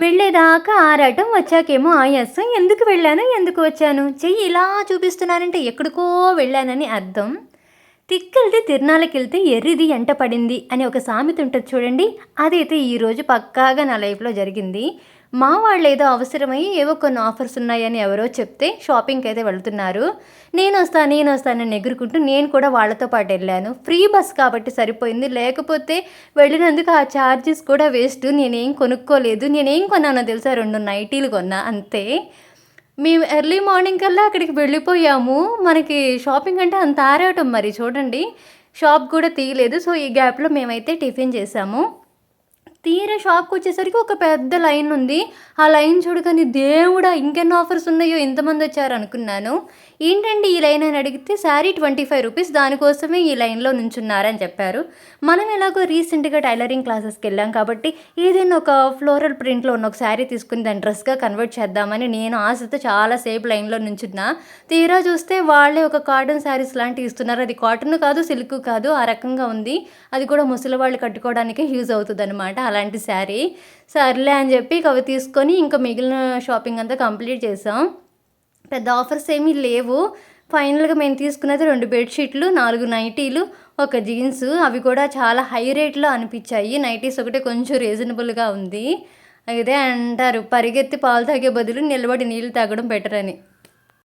వెళ్ళేదాకా ఆరాటం వచ్చాకేమో ఆయాసం. ఎందుకు వెళ్ళాను? ఎందుకు వచ్చాను? చెయ్యి ఇలా చూపిస్తున్నానంటే ఎక్కడికో వెళ్ళానని అర్థం. తిక్కెళ్తే తిరునాళ్ళకి వెళ్తే ఎర్రిది ఎంట పడింది అని ఒక సామెత ఉంటుంది చూడండి. అదైతే ఈరోజు పక్కాగా నా లైఫ్లో జరిగింది. మా వాళ్ళు ఏదో అవసరమై ఏవో కొన్ని ఆఫర్స్ ఉన్నాయని ఎవరో చెప్తే షాపింగ్కి అయితే వెళ్తున్నారు. నేను వస్తాను నేను వస్తానని ఎగురుకుంటూ నేను కూడా వాళ్ళతో పాటు వెళ్ళాను. ఫ్రీ బస్ కాబట్టి సరిపోయింది. లేకపోతే వెళ్ళినందుకు ఆ ఛార్జెస్ కూడా వేస్ట్ నేనేం కొనుక్కోలేదు. నేనేం కొన్నానో తెలుసా? రెండు నైటీలు కొన్నా. అంతే. మేము ఎర్లీ మార్నింగ్ కల్లా అక్కడికి వెళ్ళిపోయాము. మనకి షాపింగ్ అంటే అంత ఆరాటం మరి చూడండి. షాప్ కూడా తీయలేదు. సో ఈ గ్యాప్లో మేమైతే టిఫిన్ చేసాము. తీరా షాప్కి వచ్చేసరికి ఒక పెద్ద లైన్ ఉంది. ఆ లైన్ చూడగానే దేవుడా ఇంకెన్ని ఆఫర్స్ ఉన్నాయో ఎంతమంది వచ్చారు అనుకున్నాను. ఏంటండి ఈ లైన్ అని అడిగితే శారీ ట్వంటీ ఫైవ్ రూపీస్ దానికోసమే ఈ లైన్లో నుంచున్నారని చెప్పారు. మనం ఎలాగో రీసెంట్గా టైలరింగ్ క్లాసెస్కి వెళ్ళాం కాబట్టి ఏదైనా ఒక ఫ్లోరల్ ప్రింట్లో ఉన్న ఒక శారీ తీసుకుని దాని డ్రెస్గా కన్వర్ట్ చేద్దామని నేను ఆశతో చాలాసేపు లైన్లో నుంచున్నా. తీరా చూస్తే వాళ్ళే ఒక కాటన్ శారీస్ లాంటివి ఇస్తున్నారు. అది కాటన్ కాదు సిల్క్ కాదు ఆ రకంగా ఉంది. అది కూడా ముసలి వాళ్ళు కట్టుకోవడానికే యూజ్ అవుతుంది అనమాట అలాంటి శారీ. సర్లే అని చెప్పి అవి తీసుకొని ఇంకా మిగిలిన షాపింగ్ అంతా కంప్లీట్ చేసాం. పెద్ద ఆఫర్స్ ఏమీ లేవు. ఫైనల్గా మేము తీసుకున్నది రెండు బెడ్షీట్లు నాలుగు నైటీలు ఒక జీన్స్. అవి కూడా చాలా హై రేట్లో అనిపించాయి. నైటీస్ ఒకటే కొంచెం రీజనబుల్గా ఉంది. అదే అంటారు పరిగెత్తి పాలు తాగే బదులు నిలబడి నీళ్ళు తాగడం బెటర్ అని.